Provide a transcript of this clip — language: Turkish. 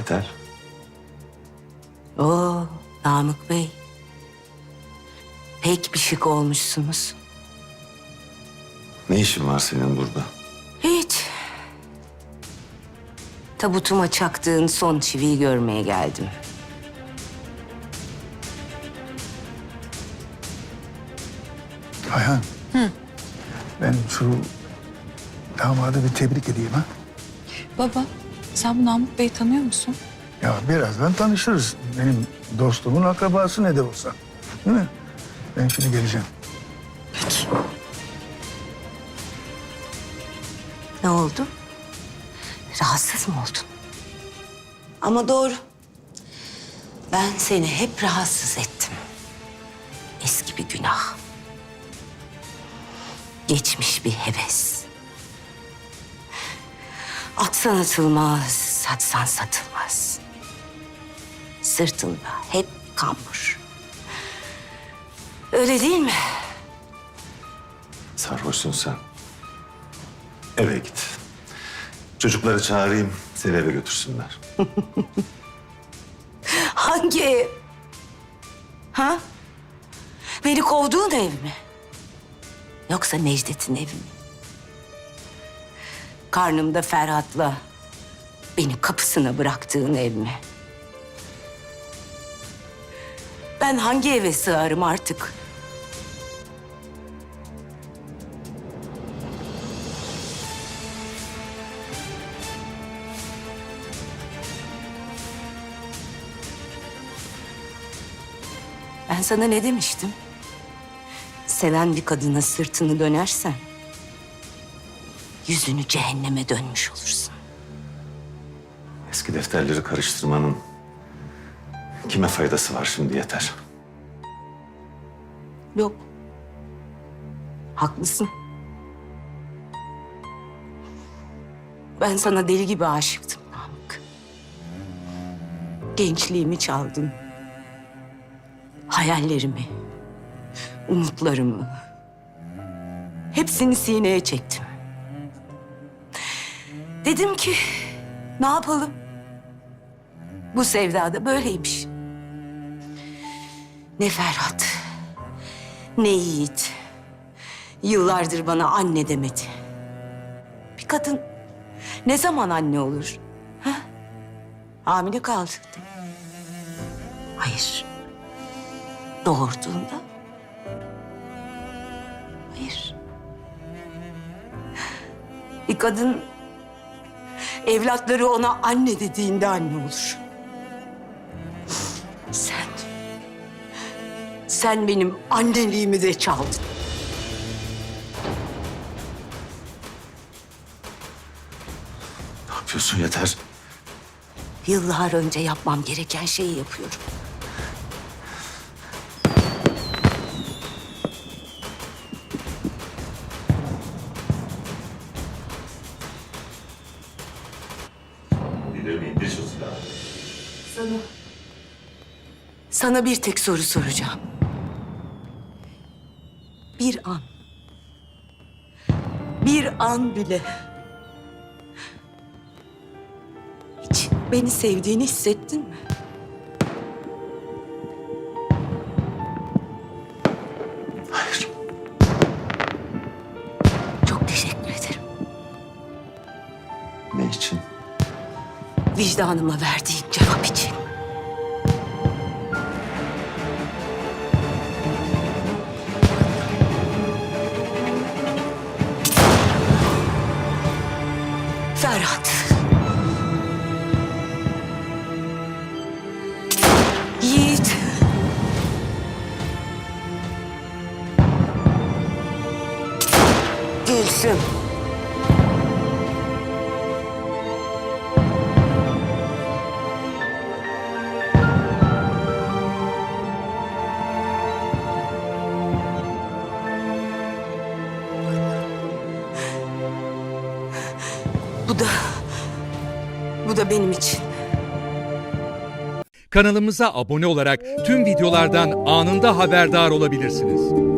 Yeter. Oo, Namık Bey. Pek bir şık olmuşsunuz. Ne işin var senin burada? Hiç. Tabutuma çaktığın son çiviyi görmeye geldim. Ayhan. Ben şu damadı bir tebrik edeyim ha. Baba, sen bu Namık Bey'i tanıyor musun? Ya birazdan tanışırız. Benim dostumun akrabası ne de olsa. Değil mi? Ben şimdi geleceğim. Ne oldu? Rahatsız mı oldun? Ama doğru. Ben seni hep rahatsız ettim. Eski bir günah. Geçmiş bir heves. Atsan atılmaz, satsan satılmaz. Sırtında hep kambur. Öyle değil mi? Sarhoşsun sen. Eve git. Çocukları çağırayım, seni eve götürsünler. Hangi ev? Ha? Beni kovduğun ev mi? Yoksa Necdet'in evi mi? Karnımda Ferhat'la beni kapısına bıraktığın ev mi? Ben hangi eve sığarım artık? Ben sana ne demiştim? Seven bir kadına sırtını dönersen... ...yüzünü cehenneme dönmüş olursun. Eski defterleri karıştırmanın kime faydası var şimdi yeter. Yok. Haklısın. Ben sana deli gibi aşıktım Namık. Gençliğimi çaldın. Hayallerimi, umutlarımı. Hepsini sineye çektim. Dedim ki ne yapalım? Bu sevdada böyleymiş. Ne Ferhat, ne Yiğit. Yıllardır bana anne demedi. Bir kadın ne zaman anne olur? Ha? Hamile kaldı. Hayır. Doğurduğunda? Hayır. Bir kadın evlatları ona anne dediğinde anne olur. Sen, sen benim anneliğimi de çaldın. Ne yapıyorsun yeter. Yıllar önce yapmam gereken şeyi yapıyorum. Sana... Sana bir tek soru soracağım. Bir an. Bir an bile. Hiç beni sevdiğini hissettin mi? Hayır. Çok teşekkür ederim. Ne için? Vicdanıma verdiğin cevap için. Ferhat. Yiğit. Gülsüm. Bu da... Bu da benim için. Kanalımıza abone olarak tüm videolardan anında haberdar olabilirsiniz.